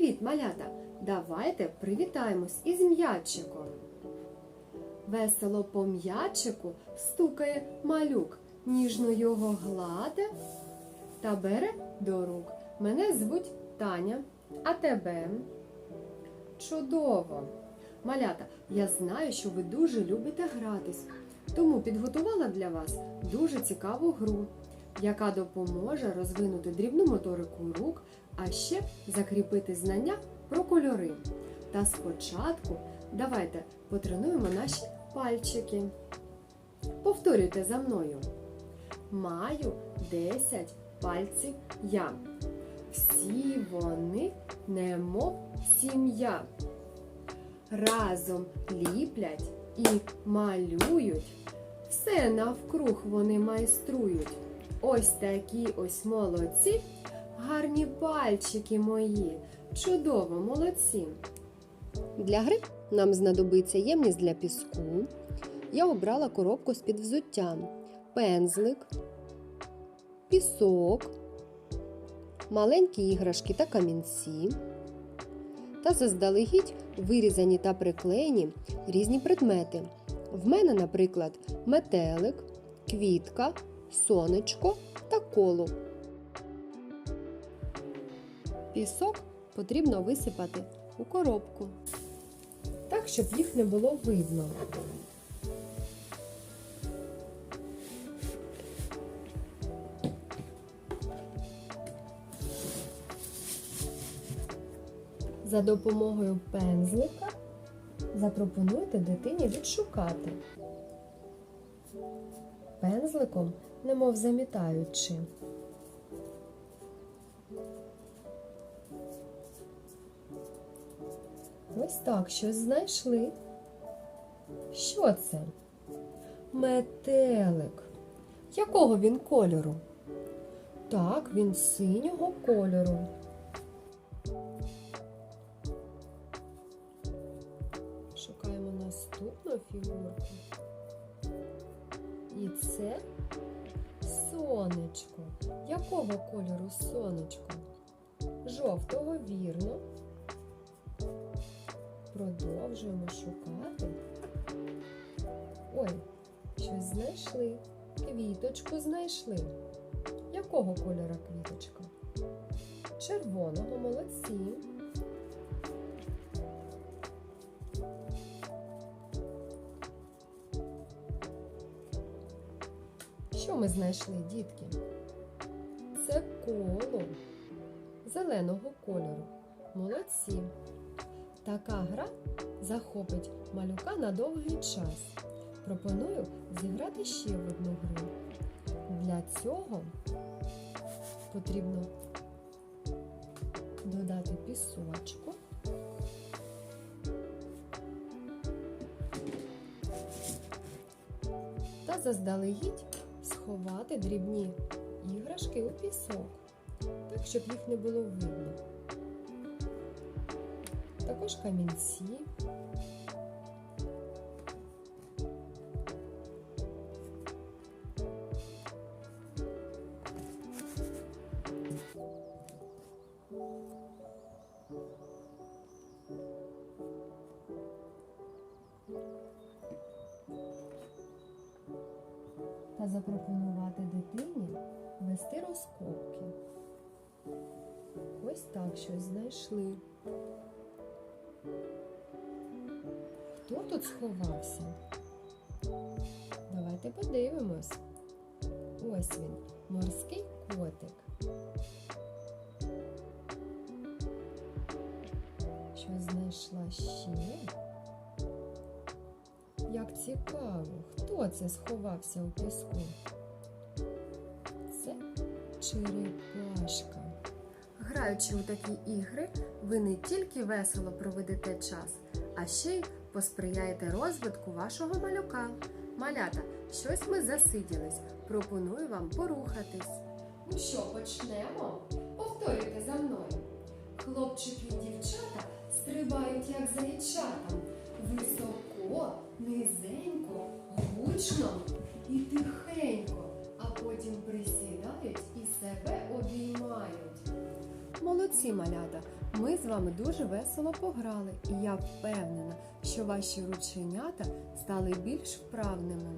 Привіт, малята! Давайте привітаємось із м'ячиком. Весело по м'ячику стукає малюк, ніжно його гладе та бере до рук. Мене звуть Таня, а тебе? Чудово! Малята, я знаю, що ви дуже любите гратись, тому підготувала для вас дуже цікаву гру, яка допоможе розвинути дрібну моторику рук, а ще закріпити знання про кольори. Та спочатку давайте потренуємо наші пальчики. Повторюйте за мною. Маю 10 пальців я. Всі вони немов сім'я. Разом ліплять і малюють. Все навкруг вони майструють. Ось такі ось молодці, гарні пальчики мої. Чудово, молодці. Для гри нам знадобиться ємність для піску. Я обрала коробку з-під взуття, пензлик, пісок, маленькі іграшки та камінці. Та заздалегідь вирізані та приклеєні різні предмети. В мене, наприклад, метелик, квітка, сонечко та коло. Пісок потрібно висипати у коробку. Так, щоб їх не було видно. За допомогою пензлика запропонуйте дитині відшукати. Пензликом, немов замітаючи. Ось так щось знайшли. Що це? Метелик. Якого він кольору? Так, він синього кольору. Шукаємо наступну фігурку. І це сонечко. Якого кольору сонечко? Жовтого, вірно. Продовжуємо шукати. Ой, щось знайшли. Квіточку знайшли. Якого кольора квіточка? Червоного, молодці. Що ми знайшли, дітки? Це коло зеленого кольору. Молодці. Така гра захопить малюка на довгий час. Пропоную зіграти ще в одну гру. Для цього потрібно додати пісочку. Та заздалегідь сховати дрібні іграшки у пісок, так, щоб їх не було видно. Також камінці. Та запропонувати дитині вести розкопки. Ось так щось знайшли. Хто тут сховався? Давайте подивимось. Ось він, морський котик. Щось знайшла ще. Як цікаво, хто це сховався у піску? Це черепашка. Граючи у такі ігри, ви не тільки весело проведете час, а ще й посприяєте розвитку вашого малюка. Малята, щось ми засиділись. Пропоную вам порухатись. Ну що, почнемо? Повторюйте за мною. Хлопчики і дівчата стрибають, як зайчата. Високо, низенько, гучно і тихенько, а потім присідають і себе обіймають. Молодці малята! Ми з вами дуже весело пограли, і я впевнена, що ваші рученята стали більш вправними.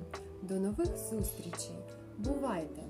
До нових зустрічей! Бувайте!